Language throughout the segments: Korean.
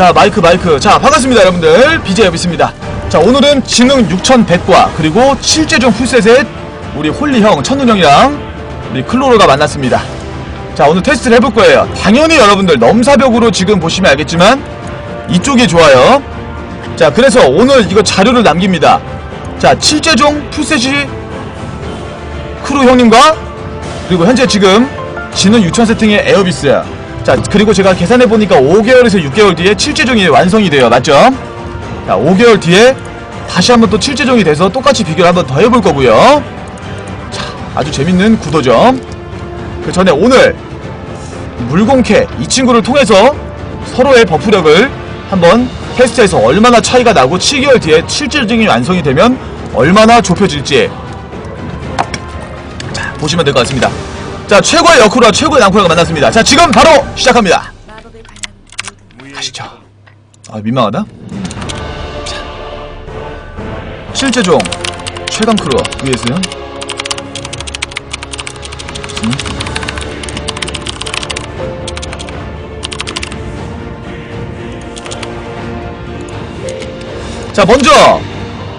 자 마이크 마이크. 자 반갑습니다 여러분들. BJ 여비스입니다. 자 오늘은 지능 6100과 그리고 실제종 풀셋의 우리 홀리형 천눈형이랑 우리 클로로가 만났습니다. 자 오늘 테스트를 해볼 거예요. 당연히 여러분들 넘사벽으로 지금 보시면 알겠지만 이쪽이 좋아요. 자 그래서 오늘 이거 자료를 남깁니다. 자 칠제종 풀셋이 크루 형님과 그리고 현재 지금 지능 6000 세팅의 에어비스야 자 그리고 제가 계산해보니까 5개월에서 6개월 뒤에 칠제종이 완성이 돼요. 맞죠? 자 5개월 뒤에 다시 한번 또 칠제종이 돼서 똑같이 비교를 한번 더 해볼 거고요. 자 아주 재밌는 구도죠? 그 전에 오늘 물공캐 이 친구를 통해서 서로의 버프력을 한번 테스트해서 얼마나 차이가 나고 7개월 뒤에 실질적인 완성이 되면 얼마나 좁혀질지. 자 보시면 될 것 같습니다 자 최고의 여쿠라 최고의 낭쿠라가 만났습니다. 자 지금 바로 시작합니다. 가시죠. 아 민망하다? 자 실제종 최강 크루 vs 음. 자 먼저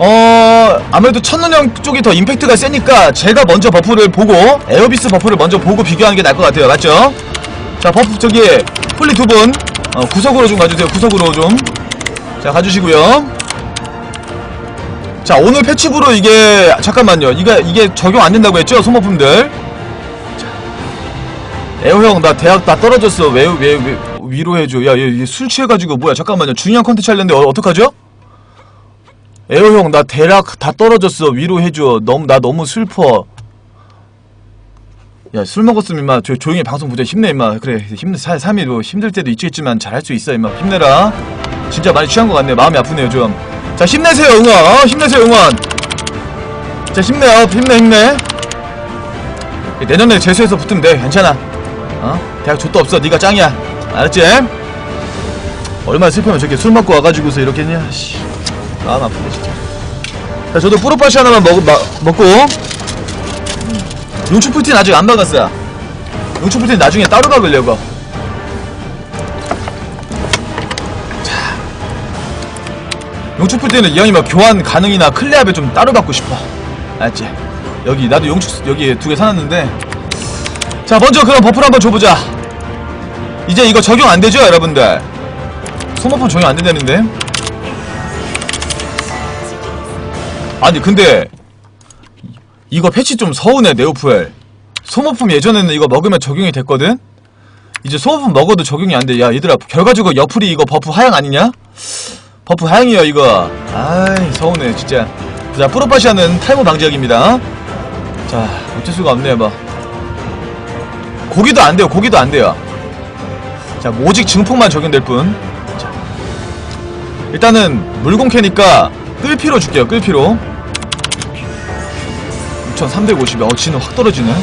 어 아무래도 첫눈형 쪽이 더 임팩트가 세니까 제가 먼저 버프를 보고 에어비스 버프를 먼저 보고 비교하는 게 나을 것 같아요. 맞죠? 자 버프 저기 폴리 두분 어, 구석으로 좀 가주세요. 구석으로 좀자 가주시고요. 자 오늘 패치부로 이게 잠깐만요. 이게 이게 적용 안 된다고 했죠? 소모품들? 자, 에어 형 나 대학 다 떨어졌어. 왜 왜 왜 위로해줘. 야얘술 취해가지고 뭐야. 잠깐만요. 중요한 컨텐츠 하려는데 어, 어떡하죠? 에어 형 나 대략 다 떨어졌어. 위로해줘. 너무 나 너무 슬퍼. 야 술 먹었으면 임마 조, 조용히 방송 보자. 힘내 임마. 그래 힘내 사, 3일 힘들 때도 있겠지만 잘할 수 있어 임마. 힘내라. 진짜 많이 취한 것 같네. 마음이 아프네요 좀자 힘내세요 응원. 어, 힘내세요 응원. 자 힘내요 힘내 힘내. 내년에 재수해서 붙으면 돼. 괜찮아. 어? 대학 좆도 없어. 네가 짱이야. 알았지? 얼마나 슬프면 저렇게 술 먹고 와가지고서 이렇게 했냐? 씨. 마음 아프네 진짜. 자 저도 뿌로파시 하나만 먹, 마, 먹고. 음. 용추풀틴 아직 안 박았어요. 용추풀틴 나중에 따로 박으려고. 자. 용추풀틴은 이 형이 막 교환 가능이나 클레압에 좀 따로 받고 싶어. 알았지? 여기 나도 용축 여기 두 개 사놨는데. 자 먼저 그럼 버프를 한번 줘보자. 이제 이거 적용 안 되죠 여러분들? 소모품 적용 안 된다는데 아니 근데 이거 패치 좀 서운해 네오프엘. 소모품 예전에는 이거 먹으면 적용이 됐거든? 이제 소모품 먹어도 적용이 안 돼. 야 얘들아 결과적으로 옆풀이 이거 버프 하향 아니냐? 버프 하향이야 이거. 아이 서운해 진짜. 자 프로파시아는 탈모 방지약입니다. 자 어쩔 수가 없네요 뭐. 고기도 안 돼요 고기도 안 돼요. 자 오직 증폭만 적용될 뿐. 자, 일단은 물공 캐니까 끌피로 줄게요 끌피로 6350이 어 지는 확 떨어지네.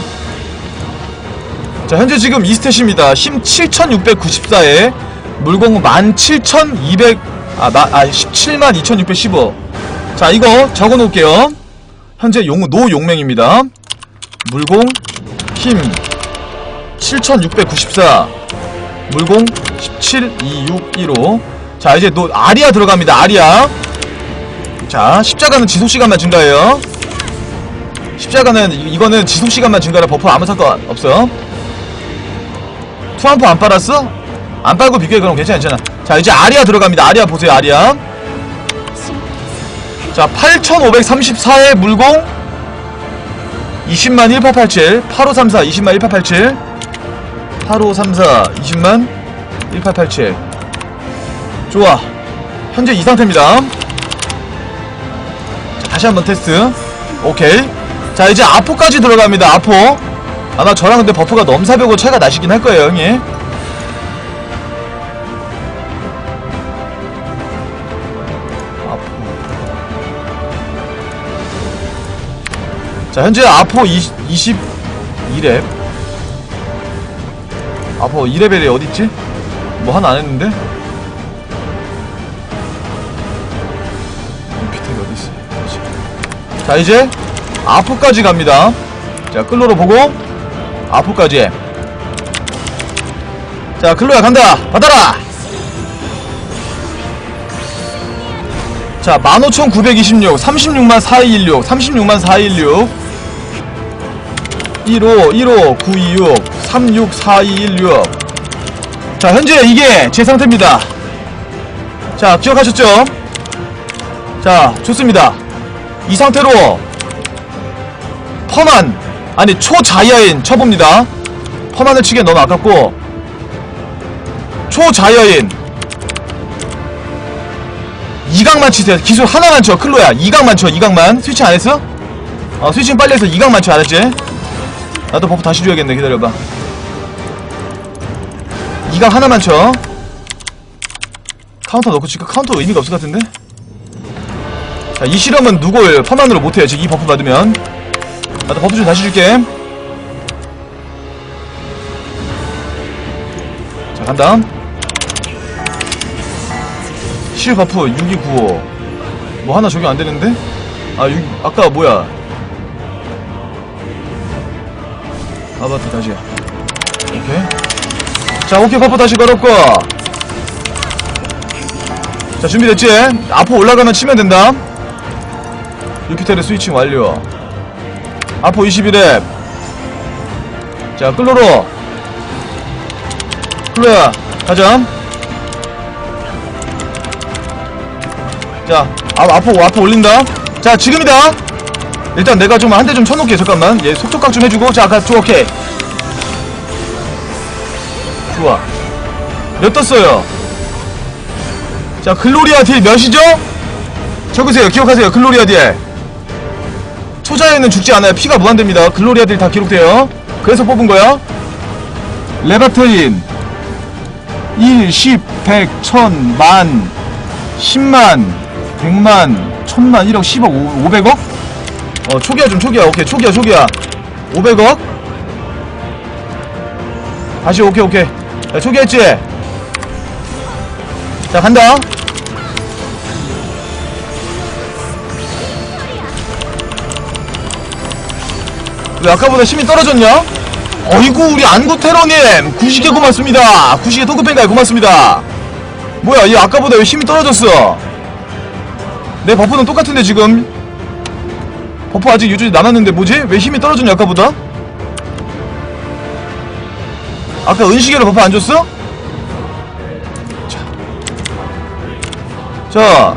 자 현재 지금 2스탯입니다. 힘 7694에 물공 17200 아, 마, 아 172,2615 자 이거 적어놓을게요. 현재 용, 노용맹입니다. 물공 힘 7694 물공 172615 자 이제 노 아리아 들어갑니다. 아리아. 자 십자가는 지속시간만 증가해요 십자가는 이, 이거는 지속시간만 증가라 버프 아무 상관 없어 투한포 안 빨았어? 안 빨고 비교해 그럼 괜찮아 괜찮아. 자 이제 아리아 들어갑니다. 아리아 보세요 아리아. 자 8534의 물공. 20만 1887 8534 20만 1887 8534 20만 1887 좋아. 현재 이 상태입니다. 자, 다시 한번 테스트. 오케이 자 이제 아포까지 들어갑니다 아포 아마 저랑 근데 버프가 넘사벽으로 차이가 나시긴 할 거예요 형이 아포 자 현재 아포 20, 22렙 아포 2레벨이 어딨지? 뭐 하나 안 했는데? 피텍이 어딨어. 자 이제 아프까지 갑니다. 자 클로로 보고 아프까지. 자 클로야 간다. 받아라! 자 15,926 36만 4216 36만 4216 15 15 926 364216 자 현재 이게 제 상태입니다. 자 기억하셨죠? 자 좋습니다. 이 상태로 펌한 아니 초자야인 쳐봅니다. 펌한을 치기엔 너무 아깝고. 초자야인. 2강만 치세요. 기술 하나만 쳐. 클로야. 2강만 쳐. 2강만. 스위칭 안 했어? 어 스위칭 빨리 해서 2강만 쳐 알았지? 나도 버프 다시 줘야겠네. 기다려봐. 2강 하나만 쳐. 카운터 넣고 치까 카운터 의미가 없을 것 같은데? 자, 이 실험은 누굴 퍼만으로 못해요. 지금 이 버프 받으면. 나도 버프 좀 다시 줄게. 자, 간다. 실 버프 6295. 뭐 하나 적용 안 되는데? 아, 6, 아까 뭐야. 아, 맞다, 다시. 오케이. 자, 오케이, 버프 다시 걸었고. 자, 준비됐지? 앞으로 올라가면 치면 된다. 유피테르 스위칭 완료. 앞으로 21랩. 자, 클로로. 클로야, 가자. 자, 앞, 앞으로, 앞으로 올린다. 자, 지금이다. 일단 내가 좀 한 대 좀 쳐놓을게. 잠깐만. 얘 속도각 좀 해주고. 자, 가, 좋아, 오케이. 좋아. 몇 떴어요? 자, 글로리아 딜 몇이죠? 적으세요. 기억하세요. 글로리아 딜. 초자에는 죽지 않아요. 피가 무한됩니다. 글로리아 딜다 기록돼요. 그래서 뽑은 거야. 레바테인 1, 10, 100, 1000, 만, 10만, 100만, 1000만, 1억, 10억, 5, 500억? 어, 초기화 좀 초기화. 오케이, 초기화, 초기화. 500억? 다시 오케이, 오케이. 야, 초기화했지? 자 간다 왜 아까보다 힘이 떨어졌냐? 어이구 우리 안구테러님 구시계 고맙습니다 구시계 토크팬가에 고맙습니다 뭐야 이 아까보다 왜 힘이 떨어졌어 내 버프는 똑같은데 지금 버프 아직 유준이 남았는데 뭐지? 왜 힘이 떨어졌냐 아까보다? 아까 은시계로 버프 안 줬어? 자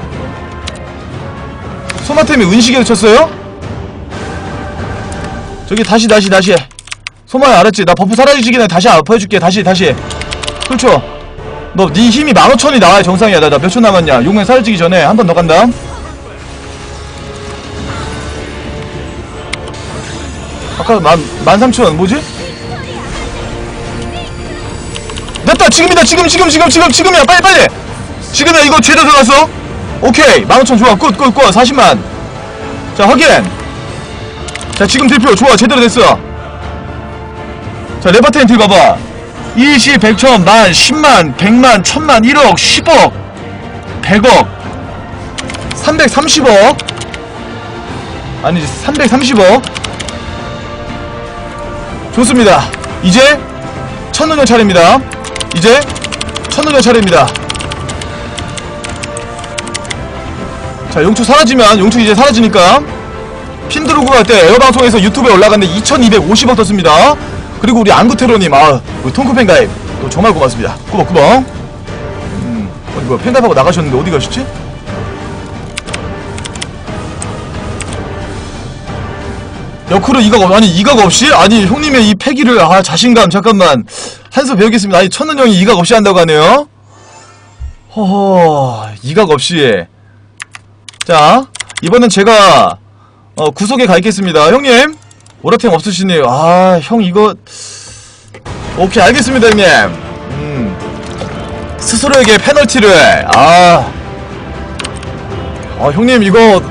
소마템이 은시계를 쳤어요? 저기 다시 다시 다시 소마야 알았지? 나 버프 사라지기 전에 다시 아파해줄게. 다시 다시 그렇죠 너네 힘이 15,000이 나와야 정상이야. 나 몇 초 남았냐? 용맹 사라지기 전에 한 번 더 간다. 아까 만, 13,000 뭐지? 됐다. 지금이다. 지금 지금 지금 지금 지금이야. 빨리 빨리. 지금이야. 이거 제대로 들어갔어. 오케이. 15,000 좋아. 굿굿굿. 40만. 자 확인 자 지금 대표 좋아 제대로 됐어. 자 레바테인 딜 봐봐 20, 100천, 만, 10만, 100만, 1000만, 1억, 10억 100억 330억. 아니지 330억. 좋습니다. 이제 천능년 차례입니다. 이제 천능년 차례입니다. 자 용초 사라지면 용초 이제 사라지니까 핀 들고 갈때 에어방송에서 유튜브에 올라갔는데 2250원 떴습니다. 그리고 우리 안구테로님 아 우리 통크 팬 가입. 또 정말 고맙습니다. 꾸벅꾸벅 음 어디 뭐야 팬가입하고 나가셨는데 어디 가셨지? 역으로 이각 없, 아니 이각 없이? 아니 형님의 이 패기를 아 자신감 잠깐만. 한 수 배우겠습니다. 아니 천은 형이 이각 없이 한다고 하네요. 허허 이각 없이. 자 이번엔 제가 어, 구석에 가 있겠습니다. 형님 오라템 없으시네요. 아 형 이거 오케이 알겠습니다 형님. 음. 스스로에게 페널티를. 아. 어, 형님 이거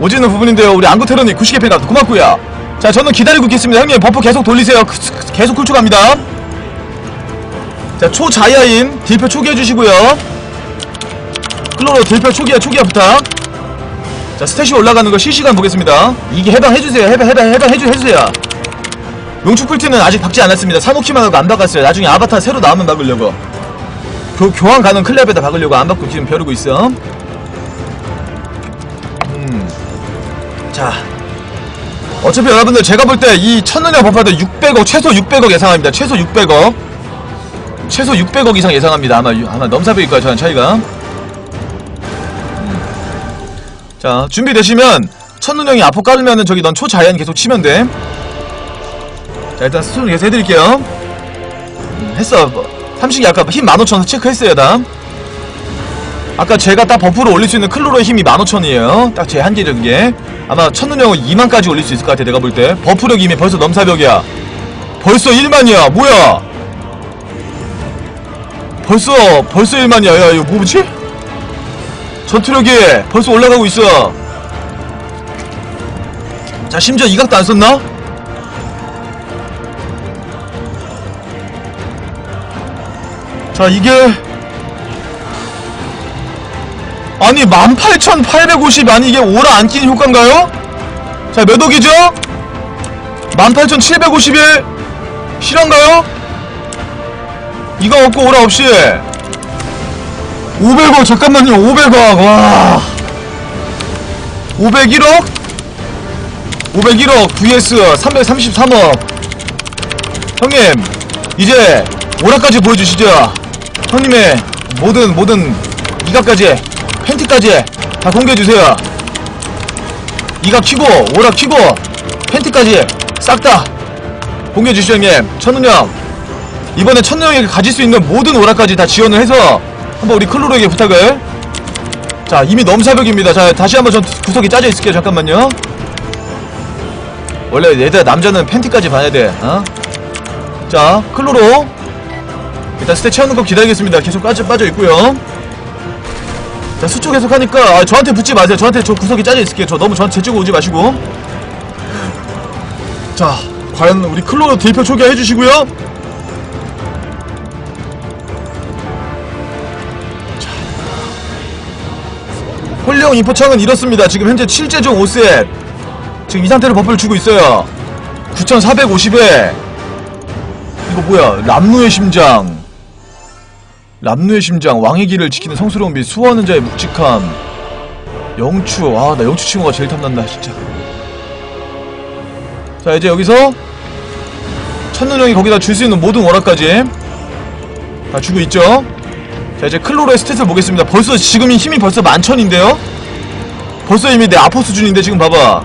오지는 부분인데요. 우리 안구테러님 90개 팬가 고맙구요. 자 저는 기다리고 있겠습니다. 형님 버프 계속 돌리세요. 그, 계속 쿨초 갑니다. 자 초자야인 딜표 초기해 주시고요. 클로로 딜표 초기화 초기화 부탁 자 스탯이 올라가는 거 실시간 보겠습니다. 이게 해방해주세요. 해방 해방 해방 해주, 해주세요. 용축 풀티는 아직 박지 않았습니다. 사놓기만 하고 안 박았어요. 나중에 아바타 새로 나오면 박으려고. 교, 교환 가는 클랩에다 박으려고 안 박고 지금 벼르고 있어. 자. 어차피 여러분들 제가 볼 때이 천년의 버파들 600억 최소 600억 예상합니다. 최소 600억. 최소 600억 이상 예상합니다. 아마 유- 아마 넘사벽일 거야 저는 차이가 자 준비되시면 천눈형이 아포 깔으면은 저기 넌 초자연 계속 치면 돼 자 일단 스톤 계속 해드릴게요. 음, 했어. 삼식이 아까 힘 15,000원 체크했어요 다. 아까 제가 딱 버프로 올릴 수 있는 클로로의 힘이 15,000이에요. 딱 제 한계적인 게 아마 천눈형은 2만까지 올릴 수 있을 것 같아 내가 볼 때. 버프력 이미 벌써 넘사벽이야. 벌써 1만이야. 뭐야? 벌써 벌써 1만이야. 야 이거 뭐지? 전투력이 벌써 올라가고 있어 자 심지어 이각도 안 썼나? 자 이게 아니 18,850 아니 이게 오라 안 끼는 효과인가요? 자 몇 억이죠? 18,751 실화인가요? 이거 없고 오라 없이 500억 잠깐만요 500억. 와. 501억? 501억 vs 333억. 형님 이제 오라까지 보여주시죠. 형님의 모든 모든 이각까지 팬티까지 다 공개해주세요. 이각 키고 오라 키고 팬티까지 싹 다 공개해주시죠 형님. 천운형 이번에 천년에게 가질 수 있는 모든 오라까지 다 지원을 해서 한번 우리 클로로에게 부탁을. 자 이미 넘사벽입니다. 자 다시 한번 전 구석이 짜져 있을게요. 잠깐만요. 원래 얘들 남자는 팬티까지 봐야 돼. 어? 자 클로로. 일단 스탯 채우는 거 기다리겠습니다. 계속 빠져, 빠져 있고요. 자 수초 계속 하니까 아, 저한테 붙지 마세요. 저한테 저 구석이 짜져 있을게요. 저 너무 저한테 제쪽으로 오지 마시고. 자 과연 우리 클로로 대표 초기화 해주시고요 홀령 인포창은 이렇습니다. 지금 현재 7제중 5셋. 지금 이 상태로 버프를 주고 있어요. 9450에. 이거 뭐야. 람누의 심장. 람누의 심장. 왕의 길을 지키는 성스러운 빛. 수호하는 자의 묵직함. 영추. 아, 나 영추 친구가 제일 탐난다, 진짜. 자, 이제 여기서. 첫눈형이 거기다 줄 수 있는 모든 워라까지. 다 주고 있죠. 자 이제 클로로의 스탯을 보겠습니다 벌써 지금 이 힘이 벌써 만천인데요? 벌써 이미 내 아포 수준인데 지금 봐봐.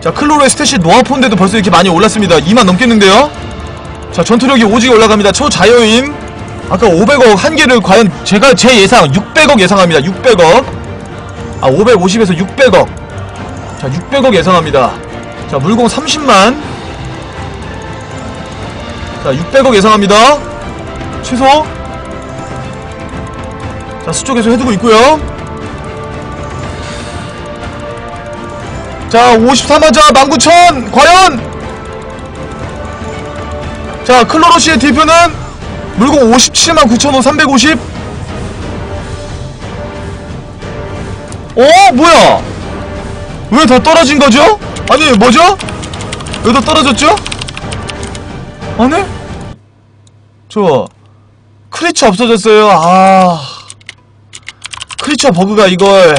자 클로로의 스탯이 노아폰데도 벌써 이렇게 많이 올랐습니다. 2만 넘겠는데요? 자 전투력이 오지게 올라갑니다. 초자여인 아까 500억 한 개를 과연 제가 제 예상 600억 예상합니다. 600억. 아 550에서 600억. 자 600억 예상합니다. 자 물공 30만. 자 600억 예상합니다. 최소. 자 계속 해두고 있고요 자 54만자 19,000 과연 자 클로로시의 딜표는 물공 57만 9,500 350 어? 뭐야 왜더 떨어진 거죠? 아니 뭐죠? 왜더 떨어졌죠? 아니? 저 크리처 없어졌어요. 아. 크리처 버그가 이걸.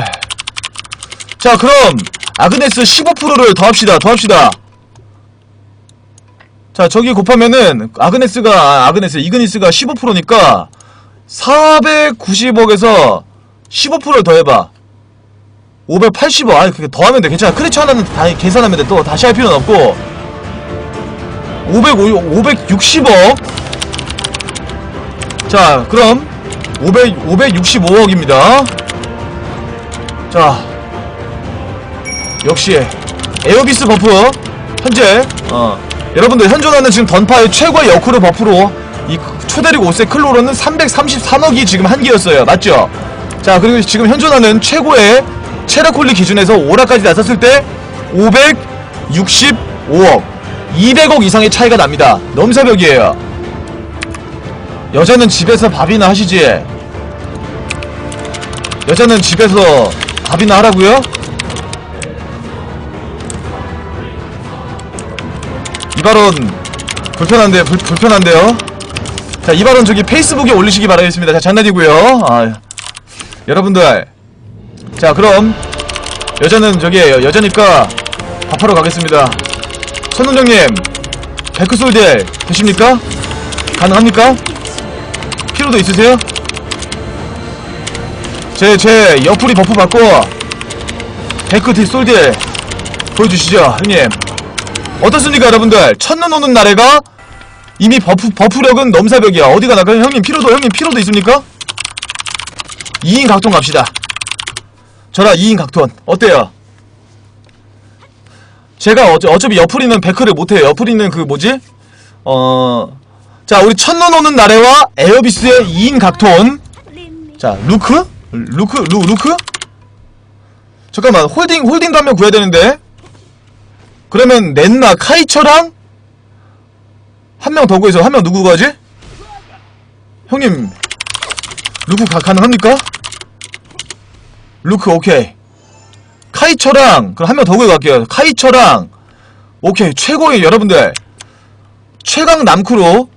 자, 그럼 아그네스 15%를 더합시다. 더합시다. 자, 저기 곱하면은 아그네스가 아, 아그네스 이그니스가 15%니까 490억에서 15%를 더해봐. 580억. 아니, 그게 더하면 돼. 괜찮아. 크리처 하나는 다 계산하면 돼. 또 다시 할 필요는 없고. 500, 560억. 자, 그럼 500, 565억입니다. 자, 역시 에어비스 버프 현재 어, 여러분들 현존하는 지금 던파의 최고의 여크로 버프로 이 초대륙 5세 클로로는 333억이 지금 한계였어요. 맞죠? 자, 그리고 지금 현존하는 최고의 체라콜리 기준에서 오라까지 나섰을 때 565억 200억 이상의 차이가 납니다. 넘사벽이에요. 여자는 집에서 밥이나 하시지. 여자는 집에서 밥이나 하라고요? 이 발언 불편한데 불, 불편한데요. 자, 이 발언 저기 페이스북에 올리시기 바라겠습니다. 자, 장난이고요. 아, 여러분들. 자, 그럼 여자는 저기 여- 여자니까 밥하러 가겠습니다. 선웅정님, 베크솔델 되십니까? 가능합니까? 피로도 있으세요? 제, 제 옆구리 버프 받고 베크티 솔딜 보여주시죠, 형님. 어떻습니까, 여러분들? 첫눈 오는 날에가 이미 버프, 버프력은 넘사벽이야. 어디가 나가요? 형님 피로도, 형님 피로도 있습니까? 2인 각톤 갑시다. 저라 2인 각톤. 어때요? 제가 어차, 어차피 옆구리는 베크를 못해요. 옆구리는 그 뭐지? 어, 자, 우리 첫눈 오는 날에와 에어비스의 2인 각톤. 자, 루크? 루크? 루, 루크? 잠깐만, 홀딩, 한명 구해야 되는데. 그러면 넷나 카이처랑 한 명 더 구해서 한 명 누구 구하지? 형님, 루크 가, 가능합니까? 루크 오케이. 카이처랑 그럼 한 명 더 구해 갈게요. 카이처랑 오케이 최고의 여러분들 최강 남크루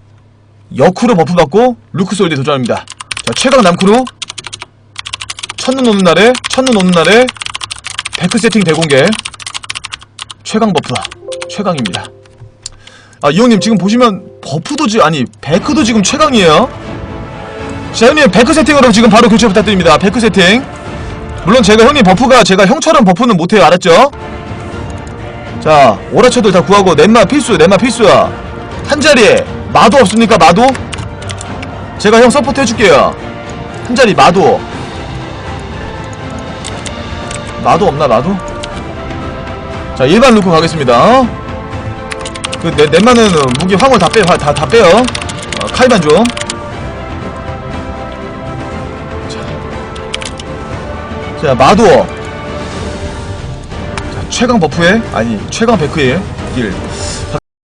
여크루 버프 받고 루크 솔드 도전합니다. 자 최강 남크루 첫눈 오는 날에 첫눈 오는 날에 데크 세팅 대공개 최강 버프 최강입니다. 아 이 형님 지금 보시면 버프도 지 아니 베크도 지금 최강이에요. 자 형님 베크 세팅으로 지금 바로 교체 부탁드립니다. 베크 세팅. 물론 제가 형님 버프가 제가 형처럼 버프는 못해요 알았죠? 자 오라쳐들 다 구하고 넷마 필수 넷마 필수야 한 자리 마도 없습니까 마도? 제가 형 서포트 해줄게요 한 자리 마도 마도 없나 마도? 자 일반 루크 가겠습니다 그 넷, 넷마는 무기 황홀 다 빼요 다, 다 빼요 어, 칼만 좀 자, 마도. 자, 최강 버프에, 아니, 최강 베크에 딜.